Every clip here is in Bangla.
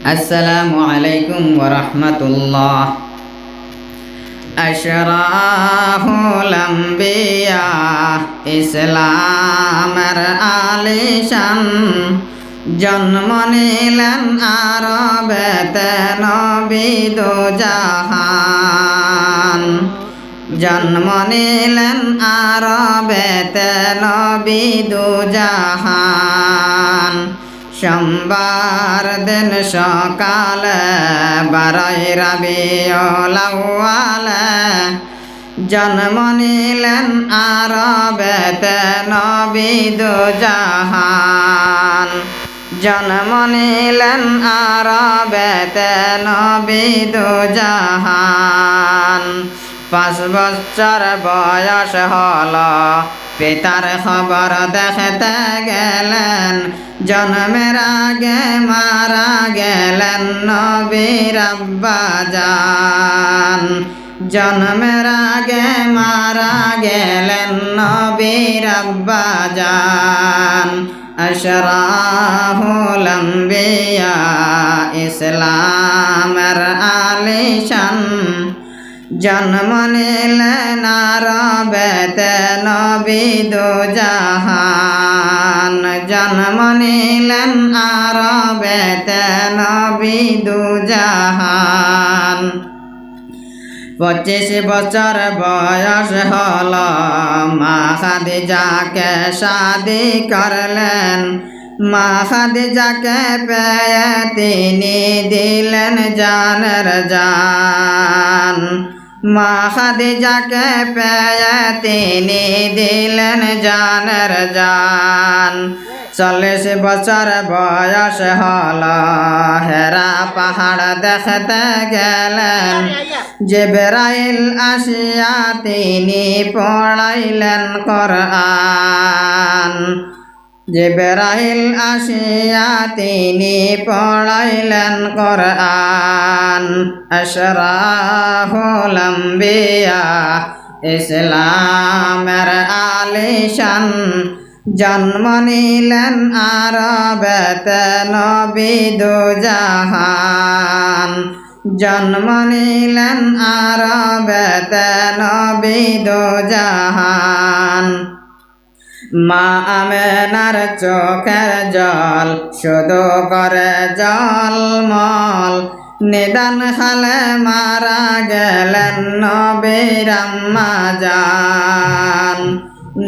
আসসালামু আলাইকুম ওয়া রাহমাতুল্লাহ আশরাফুল আম্বিয়া, ইসলামের আলিশান, জন্ম নিলেন আরবেতে নবী দো জাহান জন্ম নিলেন আরবেতে নবী দো জাহান সোমবার দিন সকালে বারই রবিওলাওয়ালে জন্ম নিলেন আরবেতে নবী দো জাহান জন্ম নিলেন আরবেতে নবী দো জাহান পাঁচ বছর বয়স হল। পিতার খবর দেখতে গেলেন, জন্মের আগে মারা গেলেন নবীর আব্বা যান জন্মের আগে মারা গেলেন নবীর আব্বা যান আশরাফুল আম্বিয়া, ইসলামের আলিশান। জন্ম নিলেন আরবেতে নবী জাহান জন্ম নিলেন আরবেতে নবী জাহান। পঁচিশ বছর বয়স হল, মা খাদিজাকে শাদি করলেন। মা খাদিজাকে পেয়ে তিনি দিলেন জানের জান। মা খাদিজাকে পেয়ে তিনি দিলেন জানের জান। চল্লিশ বছর বয়স হল, হেরা পাহাড় দেখতে গেলেন। যে বেড়াইল আসিয়া তিনি পড়াইলেন কোরআন। যে বেড়াইল আসিয়া তিনি পড়াইলেন কোরআন আশরাফুল আম্বিয়া, ইসলামের আলিশান। জন্ম নিলেন আরবেতে নবী দো জাহান জন্ম নিলেন আরবেতে নবী দো জাহান মা আমেনার চোখের জল, শুধু করে জল মল নিদান খালে মারা গেলেন নবীর আম্মা জান।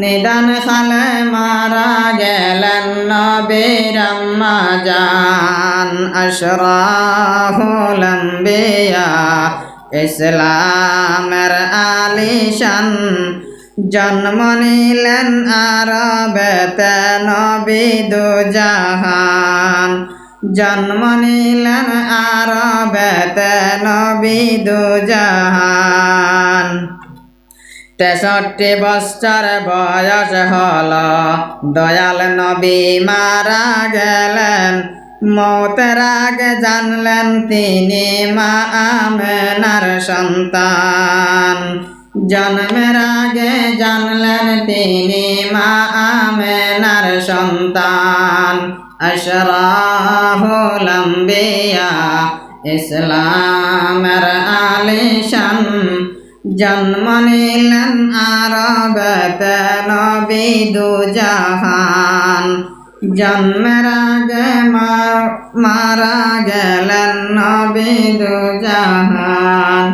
নিদান খালে মারা গেলেন নবীর আম্মা জান। আশরাফুল আম্বিয়া, ইসলামের আলিশান। জন্ম নিলেন আরবেতে নবী জাহান জন্ম নিলেন আরবেতে নবী জাহান তেষট্টি বছর বয়স হল, দয়াল নবী মারা গেলেন। মৌতের আগে জানলেন তিনি মা আমেনার সন্তান। জন্মের আগে জানলেন তিনি মা আমেনার সন্তান আশরাফুল আম্বিয়া ইসলামের আলিশান জন্ম নিলেন আরবেতে নবী দু জাহান জন্মের আগে মারা গেলেন নবী দু জাহান